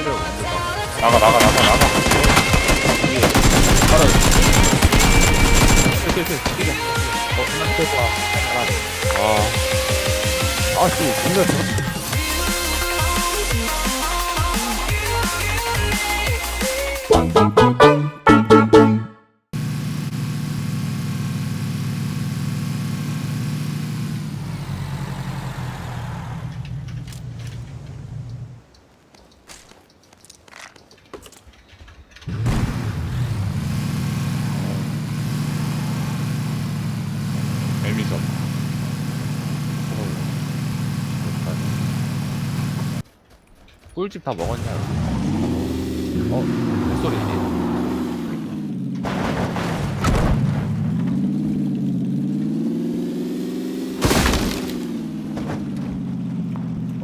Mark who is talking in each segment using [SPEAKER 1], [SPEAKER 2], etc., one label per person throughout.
[SPEAKER 1] 먼저 가.
[SPEAKER 2] 나가 나가 나가 나가
[SPEAKER 1] 위에. 바로. 슬슬, 슬슬, 뛰자. 어, 그만 떼봐.
[SPEAKER 2] 아
[SPEAKER 1] 아씨, 이거. 꿀집 다 먹었냐? 어, 뱃소리지.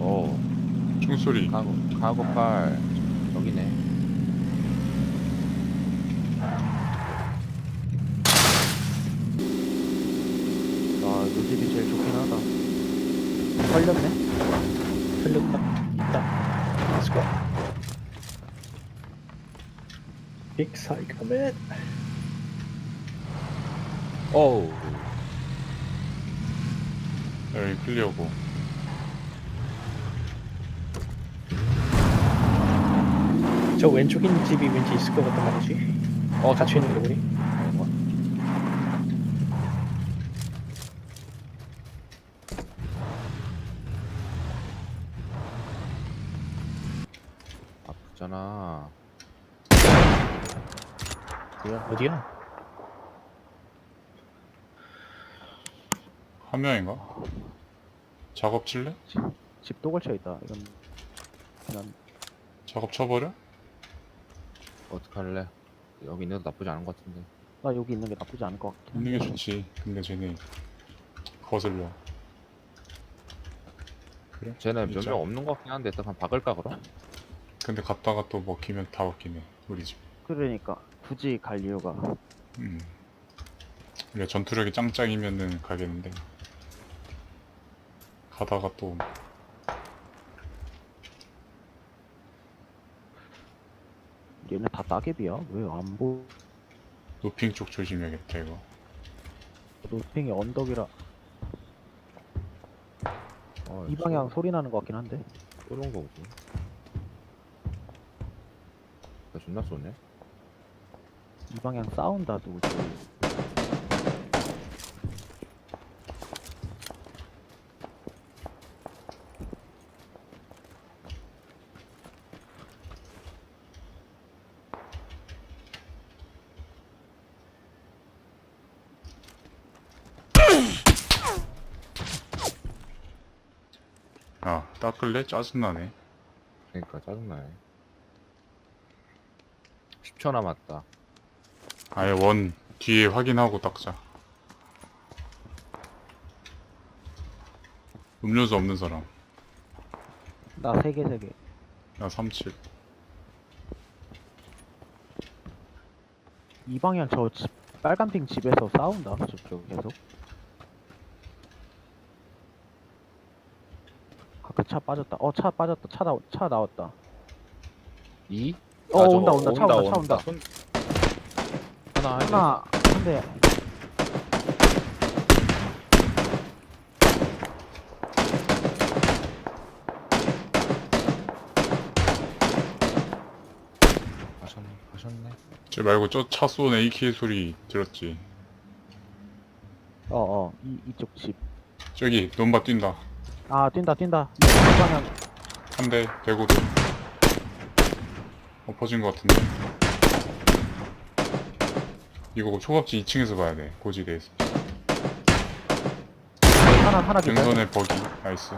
[SPEAKER 1] 오,
[SPEAKER 2] 총소리
[SPEAKER 1] 가고, 가고 팔. 여기네.
[SPEAKER 3] 아, 요 집이 제일 좋긴 하다. 털렸네? 털렸다. 있다. Let's go. Big Psycho Man.
[SPEAKER 1] 어우,
[SPEAKER 2] 여기 클리어고
[SPEAKER 3] 저 왼쪽 있는 집이 왠지 있을 것 같단 말이지.
[SPEAKER 1] 어,
[SPEAKER 3] 갇혀 있는 거 보니?
[SPEAKER 1] 아프잖아.
[SPEAKER 3] 뭐야? 어디야?
[SPEAKER 2] 한 명인가? 작업 칠래?
[SPEAKER 3] 집 또 걸쳐 있다. 이건 그냥
[SPEAKER 2] 작업 쳐버려?
[SPEAKER 1] 어떡할래? 여기 있는 것도 나쁘지 않은 것 같은데.
[SPEAKER 3] 나 여기 있는 게 나쁘지 않을 것 같긴
[SPEAKER 2] 있는 게 좋지 근데 쟤네 거슬려 그래?
[SPEAKER 1] 쟤네 몇
[SPEAKER 2] 진짜?
[SPEAKER 1] 명 없는 것 같긴 한데, 일단 박을까, 그럼?
[SPEAKER 2] 근데 갔다가 또 먹히면 다 먹히네 우리 집
[SPEAKER 3] 그러니까 굳이 갈 이유가
[SPEAKER 2] 음. 우리가 전투력이 짱짱이면은 가겠는데 가다가 또
[SPEAKER 3] 얘네 다 따개비야? 왜 안 보?
[SPEAKER 2] 노핑 쪽 조심해야겠다 이거
[SPEAKER 3] 노핑이 언덕이라
[SPEAKER 1] 어,
[SPEAKER 3] 이 방향 소리 나는 것 같긴 한데
[SPEAKER 1] 쏘는 거지. 나 존나 쏘네.
[SPEAKER 3] 이 방향 싸운다 누구지?
[SPEAKER 2] 아 닦을래? 짜증나네
[SPEAKER 1] 그러니까 짜증나네. 10초 남았다.
[SPEAKER 2] 아예 원 뒤에 확인하고 닦자. 음료수 없는 사람.
[SPEAKER 3] 나 세 개 세개.
[SPEAKER 2] 나 37.
[SPEAKER 3] 이 방향 저 집, 빨간 핑 집에서 싸운다 저쪽 계속. 아까 차 빠졌다. 어 차 빠졌다. 차, 나, 차 나왔다.
[SPEAKER 1] 2?
[SPEAKER 3] 어 온다 온다. 차 온다 차 온다.
[SPEAKER 1] 손... 하나, 하나.
[SPEAKER 3] 하나 한대
[SPEAKER 1] 가셨네, 가셨네.
[SPEAKER 2] 쟤 말고 저차 쏘는 AK 소리 들었지?
[SPEAKER 3] 어어 이, 이쪽
[SPEAKER 2] 저기 논바 뛴다.
[SPEAKER 3] 집아 뛴다 뛴다 이 방향
[SPEAKER 2] 한 대, 대고도. 엎어진 것 같은데. 이거 초밥집 2층에서 봐야 돼. 고지대에서.
[SPEAKER 3] 하나 하나 기절
[SPEAKER 2] 능선의 버기. 나이스.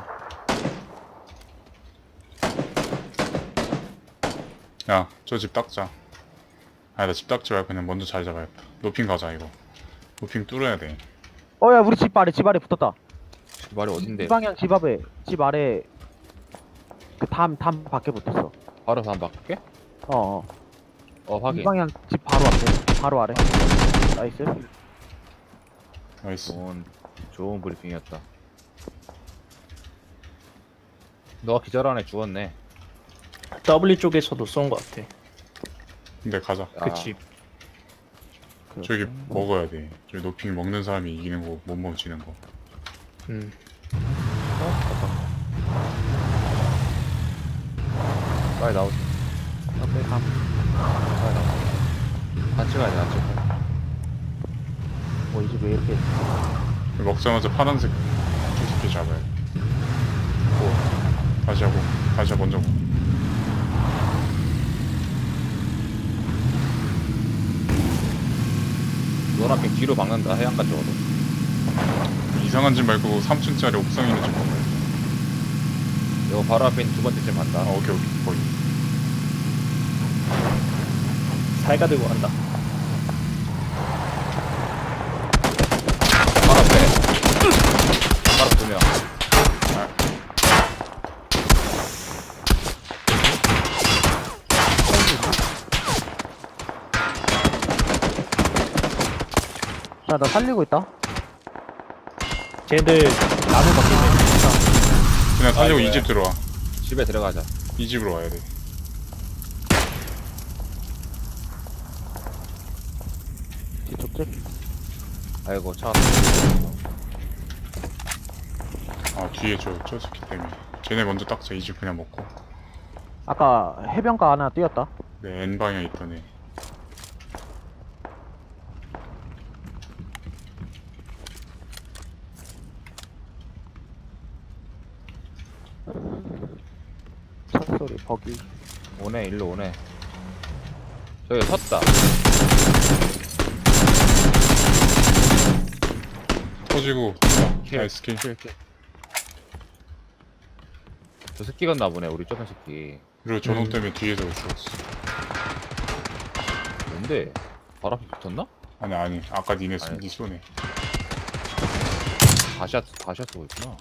[SPEAKER 2] 야, 저 집 닦자. 아니, 나집 닦지 말고 그냥 먼저 자리 잡아야겠다. 노핑 가자, 이거. 노핑 뚫어야 돼.
[SPEAKER 3] 어야 우리 집 아래 집 아래 붙었다
[SPEAKER 1] 말이 어딘데?
[SPEAKER 3] 이 방향 집 앞에 집 아래 그담담 밖에 붙었어
[SPEAKER 1] 바로 다음 바꿀게?
[SPEAKER 3] 어어
[SPEAKER 1] 어,
[SPEAKER 3] 이
[SPEAKER 1] 확인.
[SPEAKER 3] 방향 집 바로 앞에 바로 아래 나이스
[SPEAKER 2] 나이스.
[SPEAKER 1] 좋은, 좋은 브리핑이었다. 너가 기절한 애 죽었네.
[SPEAKER 4] W 쪽에서도 쏜 것 같아.
[SPEAKER 2] 근데 가자.
[SPEAKER 1] 아,
[SPEAKER 4] 그 집.
[SPEAKER 2] 저기 먹어야 돼. 저기 노핑 먹는 사람이 이기는 거, 못 먹으면 지는 거.
[SPEAKER 4] 음.
[SPEAKER 1] 빨리 나오자.
[SPEAKER 3] 옆에 감.
[SPEAKER 1] 빨리 나오 자. 같이 가야 돼, 같이 가야 돼.
[SPEAKER 3] 뭐, 이제 왜 이렇게.
[SPEAKER 2] 먹자마자 파란색 두 새끼 잡아야 돼. 오. 다시 하고, 다시 먼저 고.
[SPEAKER 1] 노란빛 뒤로 막는다, 해안가 쪽으로.
[SPEAKER 2] 이상한 집 말고 3층짜리 옥상 있는 집 돼.
[SPEAKER 1] 이거 바로 앞에 있는 두 번째 집 간다.
[SPEAKER 2] 아, 오케이, 오케이. 거기.
[SPEAKER 4] 살가 들고 간다.
[SPEAKER 1] 바로 앞에. 바로 두 명.
[SPEAKER 3] 자, 나 살리고 있다.
[SPEAKER 4] 쟤들 나무 바뀌네.
[SPEAKER 2] 그냥 살리고
[SPEAKER 1] 아이고야.
[SPEAKER 2] 이집 들어와.
[SPEAKER 1] 집에 들어가자.
[SPEAKER 2] 이 집으로 와야 돼.
[SPEAKER 3] 뒤쪽 집.
[SPEAKER 1] 아이고, 차.
[SPEAKER 2] 아, 뒤에 저, 저 새끼 때문에. 쟤네 먼저 닦자. 이집 그냥 먹고.
[SPEAKER 3] 아까 해변가 하나 뛰었다.
[SPEAKER 2] 네, N방향에 있던 애.
[SPEAKER 3] 차 소리, 버기.
[SPEAKER 1] 오네, 일로 오네. 저기 섰다.
[SPEAKER 2] 터지고,
[SPEAKER 1] 킬.
[SPEAKER 2] 나이스 킬.
[SPEAKER 1] 킬, 킬. 저 새끼 갔나 보네, 우리 저런 새끼.
[SPEAKER 2] 그리고 저놈
[SPEAKER 4] 음.
[SPEAKER 2] 때문에 뒤에서 죽었어.
[SPEAKER 1] 뭔데? 바로 앞에 붙었나?
[SPEAKER 2] 아니, 아니. 아까 니네 쏘,
[SPEAKER 1] 아니.
[SPEAKER 2] 니 쏘네.
[SPEAKER 1] 다시아, 다시아 쓰고 있구나.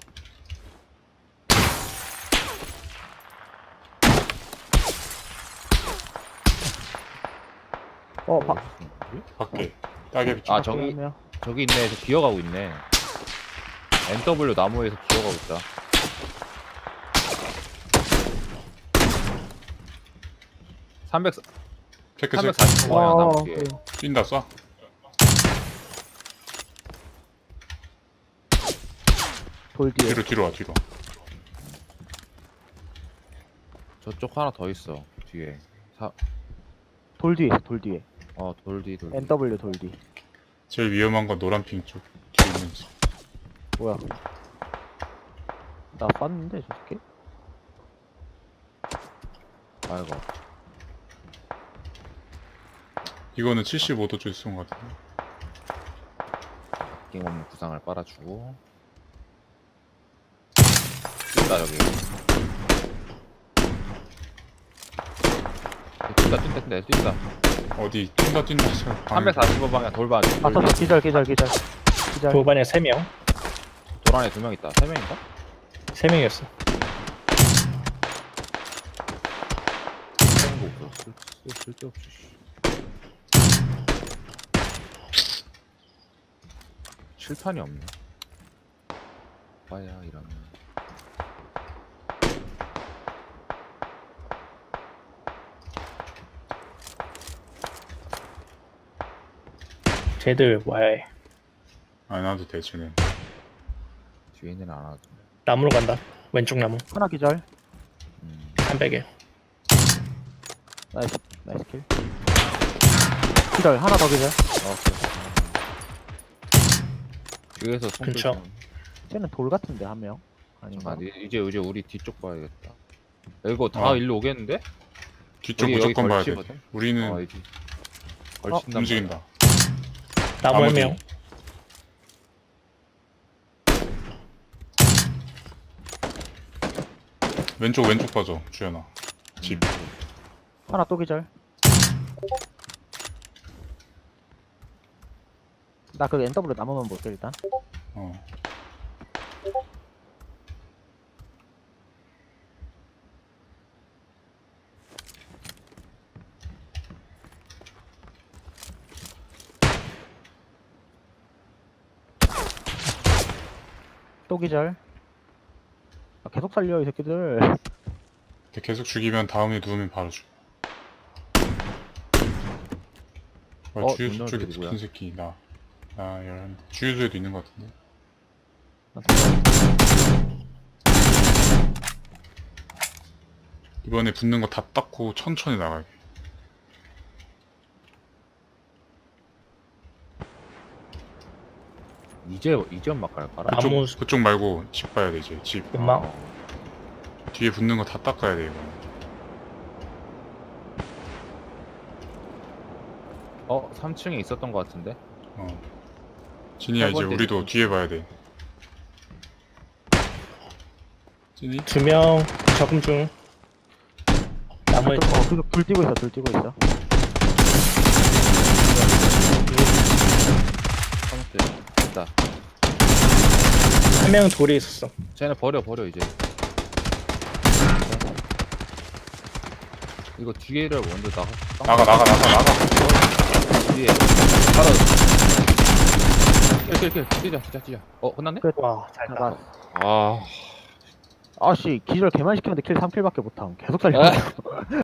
[SPEAKER 3] 어, 바,
[SPEAKER 1] 뭐지?
[SPEAKER 2] 밖에. 따개비
[SPEAKER 1] 아,
[SPEAKER 2] 쪽.
[SPEAKER 1] 저기,
[SPEAKER 3] 명.
[SPEAKER 1] 저기 있네. 저 기어가고 있네. NW 나무에서 기어가고 있다. 삼백
[SPEAKER 2] 체크, 체크.
[SPEAKER 1] 345 방향
[SPEAKER 3] 어,
[SPEAKER 1] 나무 뒤에.
[SPEAKER 3] 그,
[SPEAKER 2] 뛴다, 쏴.
[SPEAKER 3] 돌 뒤에.
[SPEAKER 2] 뒤로, 뒤로 와, 뒤로.
[SPEAKER 1] 저쪽 하나 더 있어. 뒤에. 사,
[SPEAKER 3] 돌 뒤에 돌 뒤에.
[SPEAKER 1] 어, 돌디, 돌디.
[SPEAKER 3] NW 돌 뒤.
[SPEAKER 2] 제일 위험한 건 노란 핑 쪽. 뒤에 있는 집.
[SPEAKER 3] 뭐야. 나 쐈는데, 저 새끼?
[SPEAKER 1] 아이고.
[SPEAKER 2] 이거는 75도 쪽에 쏜것 같은데.
[SPEAKER 1] 느낌 없는 구상을 빨아주고. 뛴다, 여기. 뛴다, 뛴다, 뛴다, 뛴다.
[SPEAKER 2] 어디, 뛴다, 뛴다. 저 방향.
[SPEAKER 1] 345 방향 돌반.
[SPEAKER 3] 아, 저, 저, 기절, 기절, 기절. 기절.
[SPEAKER 4] 도반에 3명.
[SPEAKER 1] 돌 안에 두 명 있다. 세 명인가?
[SPEAKER 4] 3명이었어.
[SPEAKER 1] 세명 없어. 쓸, 쓸, 쓸데없이. 씨. 칠탄이 없네. 빠야 이러면.
[SPEAKER 4] 쟤들 와야 해.
[SPEAKER 2] 안 와도 돼, 쟤는.
[SPEAKER 1] 뒤에 있는 안 와도.
[SPEAKER 4] 나무로 간다. 왼쪽 나무.
[SPEAKER 3] 하나 기절.
[SPEAKER 1] 음.
[SPEAKER 4] 300에.
[SPEAKER 3] 나이스, 나이스 킬. 기절, 하나 더 기절.
[SPEAKER 1] 어, 그래. 뒤에서 손
[SPEAKER 4] 근처.
[SPEAKER 3] 쟤는 돌 같은데, 한 명. 아닌가?
[SPEAKER 1] 아, 이- 이제 이제 우리 뒤쪽 봐야겠다. 이거 다
[SPEAKER 2] 어.
[SPEAKER 1] 일로 오겠는데?
[SPEAKER 2] 뒤쪽
[SPEAKER 1] 우리 여기
[SPEAKER 2] 무조건 봐야 돼.
[SPEAKER 1] 걸치거든?
[SPEAKER 2] 우리는
[SPEAKER 1] 어, 여기. 걸친단
[SPEAKER 2] 움직인다.
[SPEAKER 4] 나무
[SPEAKER 2] 나무
[SPEAKER 4] 1명.
[SPEAKER 2] 왼쪽, 왼쪽 봐줘, 주연아. 집.
[SPEAKER 1] 음.
[SPEAKER 3] 하나 또 기절. 나 그 NW 남으면 볼게, 일단.
[SPEAKER 2] 어.
[SPEAKER 3] 또 기절. 아, 계속 살려, 이 새끼들.
[SPEAKER 2] 근데 계속 죽이면 다음에 누우면 바로 죽. 어,
[SPEAKER 1] 어,
[SPEAKER 2] 주유소 쪽에
[SPEAKER 1] 누구야?
[SPEAKER 2] 붙은 새끼 나. 나 열. 주유소에도 있는 것 같은데. 이번에 붙는 거 다 닦고 천천히 나가게.
[SPEAKER 1] 이제 이제 연막 갈까라?
[SPEAKER 4] 아, 나무-
[SPEAKER 2] 그쪽, 그쪽 말고 집 봐야 돼 이제 집
[SPEAKER 4] 연막
[SPEAKER 1] 어,
[SPEAKER 2] 뒤에 붙는 거 다 닦아야 돼 이거.
[SPEAKER 1] 어 3층에 있었던 것 같은데.
[SPEAKER 2] 어. 진이야
[SPEAKER 1] 세
[SPEAKER 2] 이제
[SPEAKER 1] 번째
[SPEAKER 2] 우리도
[SPEAKER 1] 집.
[SPEAKER 2] 뒤에 봐야 돼. 진이?
[SPEAKER 4] 두 명 적음 중 나무에
[SPEAKER 3] 어, 그, 불 뛰고 있어, 불 뛰고 있어.
[SPEAKER 1] 삼층.
[SPEAKER 4] 한 명은 돌에 있었어
[SPEAKER 1] 쟤네 버려 버려 이제. 이거 뒤에를 먼저 나가.
[SPEAKER 2] 나가 나가 나가 나가.
[SPEAKER 1] 뒤에. 바로. 킬킬킬 뛰자 뛰자 뛰자. 어 끝났네?
[SPEAKER 4] 와잘 가.
[SPEAKER 3] 나가.
[SPEAKER 1] 아.
[SPEAKER 3] 아씨, 기절 개만 시켰는데 킬 3킬밖에 못함. 계속 살려.
[SPEAKER 1] 아.